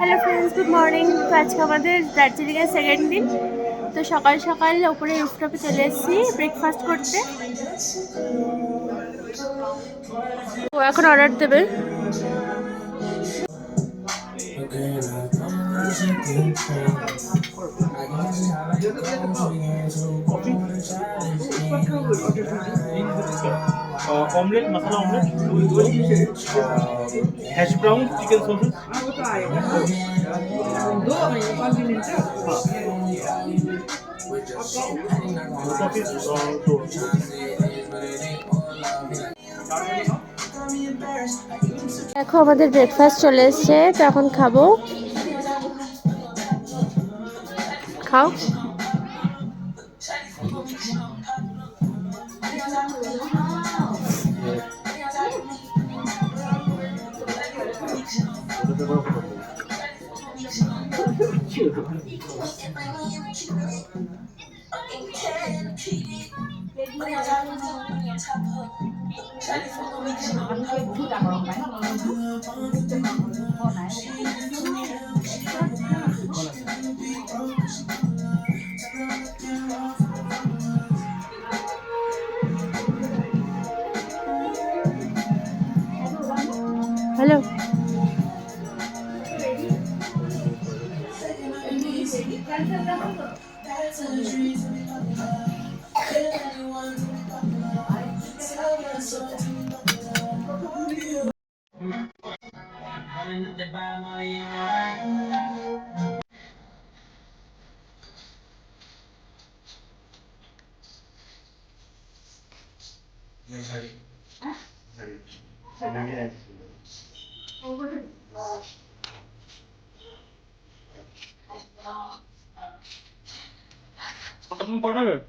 Hello friends good morning তো আজকে আমাদের দার্জিলিংয়ের সেকেন্ড দিন। তো সকাল সকাল ওপরে রুফটপে চলে এসেছি ব্রেকফাস্ট করতে। ও, এখন অর্ডার দেবে। Coffee omelette masala omelette hash brown chicken sausages দেখো, আমাদের ব্রেকফাস্ট চলে এসছে, তো এখন খাব। খাও। Hello surgeries to be popular. Kill to be sorry. Sorry. Sorry. 頑張る。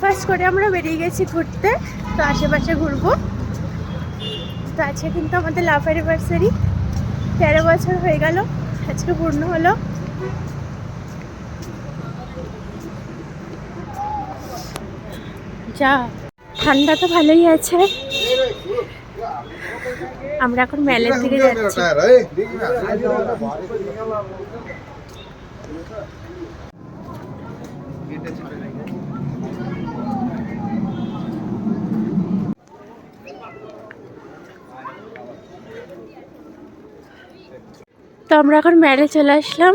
first করে আমরা বেরিয়ে গেছি ঘুরতে, তো আশেপাশে ঘুরবো। তো আজকে কিন্তু আমাদের লাভ অ্যানিভার্সারি তেরো বছর হয়ে গেল, আজকে পূর্ণ হলো। যা। ঠান্ডা তো ভালোই আছে। আমরা এখন মেলের দিকে যাচ্ছি। তো আমরা এখন মেলে চলে আসলাম।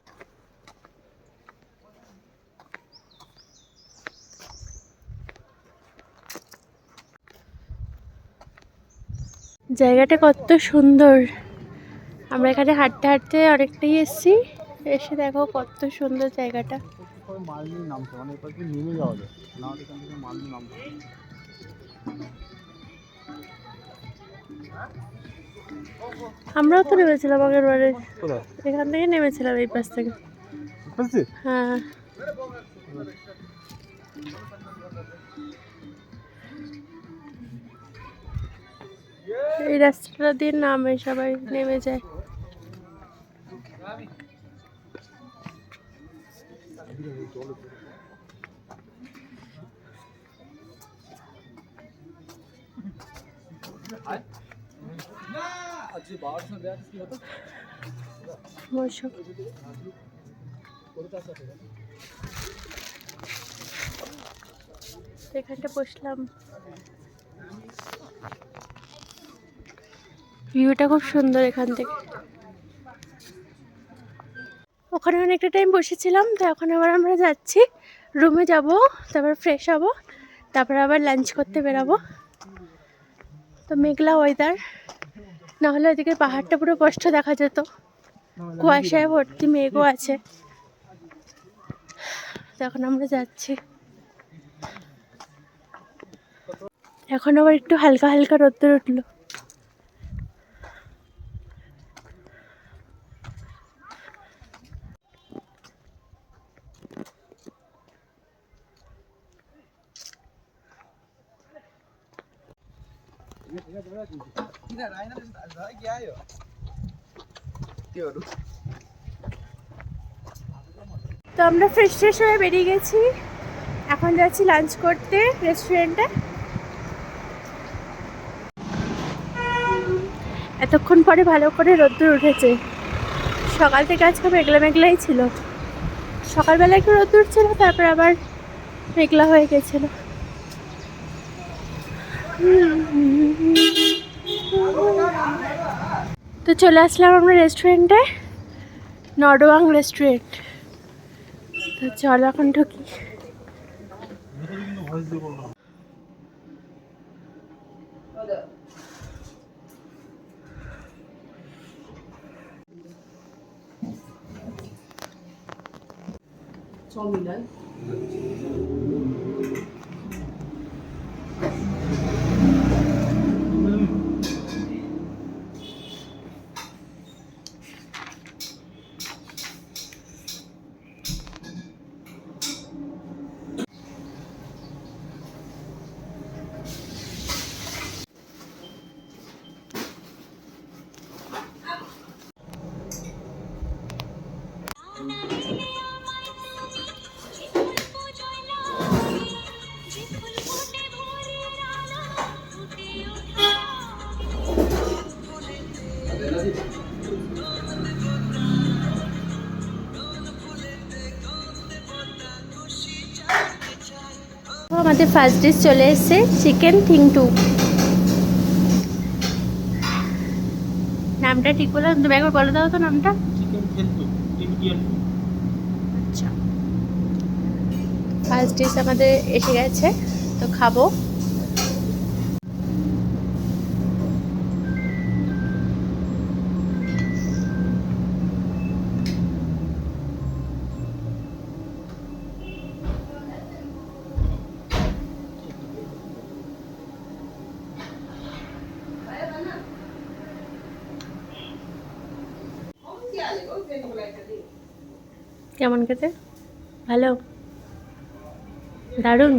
জায়গাটা কত সুন্দর। আমরা এখানে হাঁটতে হাঁটতে অনেকটাই এসেছি। এসে দেখো কত সুন্দর জায়গাটা। আমরাও তো নেমেছিলাম আগের বারে। এখান থেকে নেমেছিলাম এই পাশ থেকে। হ্যাঁ। এই রাস্তাটা দিয়ে নামে সবাই নেমে যায়। এখানটা বসলাম। ভিউটা খুব সুন্দর এখান থেকে। ওখানে অনেকটা টাইম বসেছিলাম, তো এখন আবার আমরা যাচ্ছি। রুমে যাব, তারপর ফ্রেশ হব, তারপর আবার লাঞ্চ করতে বেরাবো। তো মেঘলা ওয়েদার নাহলে ওইদিকে পাহাড়টা পুরো স্পষ্ট দেখা যেত। কুয়াশায় ভর্তি মেঘও আছে। এখন আমরা যাচ্ছি। এখন আবার একটু হালকা হালকা রোদ্দুর উঠল। তো আমরা ফ্রেশ ফ্রেশ হয়ে বেরিয়ে গেছি। এখন যাচ্ছি লাঞ্চ করতে রেস্টুরেন্টে এতক্ষণ পরে ভালো করে রোদ্দুর উঠেছে। সকাল থেকে আজকে মেঘলা মেঘলাই ছিল। সকালবেলা একটু রোদ্দুর ছিল, তারপর আবার মেঘলা হয়ে গেছিল। তো চলে আসলাম আমরা রেস্টুরেন্টে নর্ডওয়াং রেস্টুরেন্ট তো চলো এখন ঢুকি। কিন্তু আমাদের ফার্স্ট ডিশ চলে এসছে চিকেন থিং টু নামটা ঠিক বললাম তুমি একবার বলে দাও তো নামটা। আচ্ছা। ফার্স্ট ডিশ আমাদের এসে গেছে তো খাব। কেমন খেতে? ভালো? দারুণ?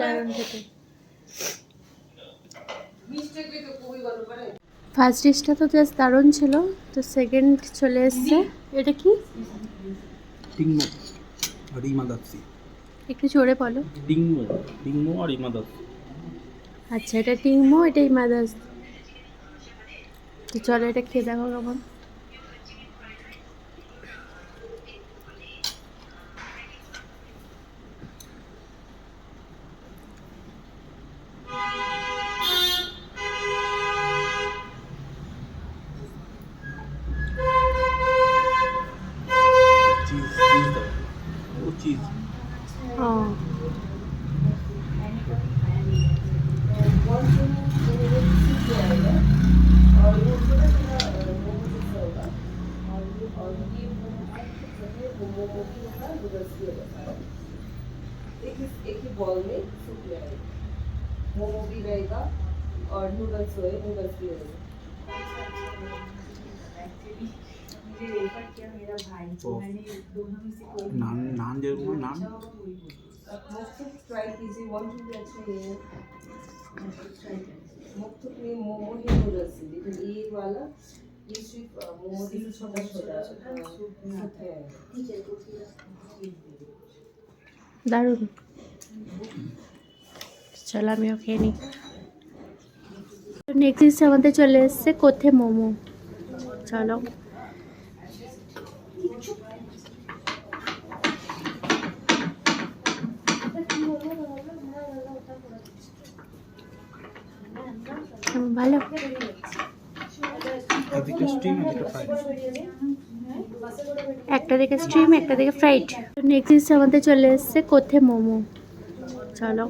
দারুণ খেতে। ফার্স্ট ডিশটা তো জাস্ট দারুণ ছিল তো সেকেন্ড চলে এসছে। এটা কি? ডিংমো আর ইমাদাসি একটু জোরে বলো। ডিংমো ডিংমো আর ইমাদাস আচ্ছা এটা টিংমো এটা ইমাদাস তো চলো এটা খেয়ে দেখো কেমন चीज़। एक ही एक ही बॉल में मोमो भी रहेगा और नूडल्स होए नूडल्स भी रहेगा নান নান যেরকম হয়, নান मोस्ट ट्राई कीजिए वन टू भी अच्छे ही है मुक्त में मोमो ही नूडल्स लेकिन ये वाला ये सिर्फ अ, मोमो जैसे छोटा छोटा सूप है দারুণ চলো আমিও খেয়ে নিই নেক্সট আমাদের চলে এসছে কোথে মোমো চলো ভালো। একটা দিকে স্ট্রিম একটা দিকে ফ্রাইড নেক্সট আমাদের চলে এসছে কোথে মোমো। চলো।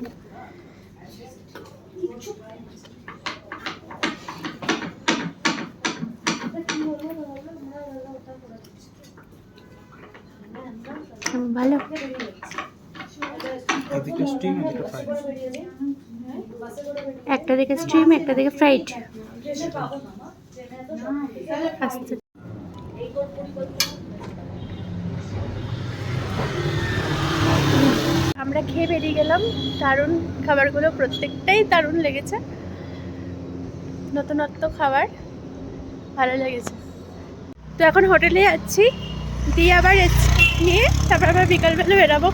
ভালো। একটা দিকে স্ট্রিম একটা দিকে ফ্রাইড আমরা খেয়ে বেরিয়ে গেলাম। দারুণ খাবারগুলো প্রত্যেকটাই দারুণ লেগেছে। নতুনত্ব খাবার, ভালো লেগেছে। তো এখন হোটেলে যাচ্ছি, দিয়ে আবার নিয়ে তারপর আবার বিকালবেলা বেরাবো।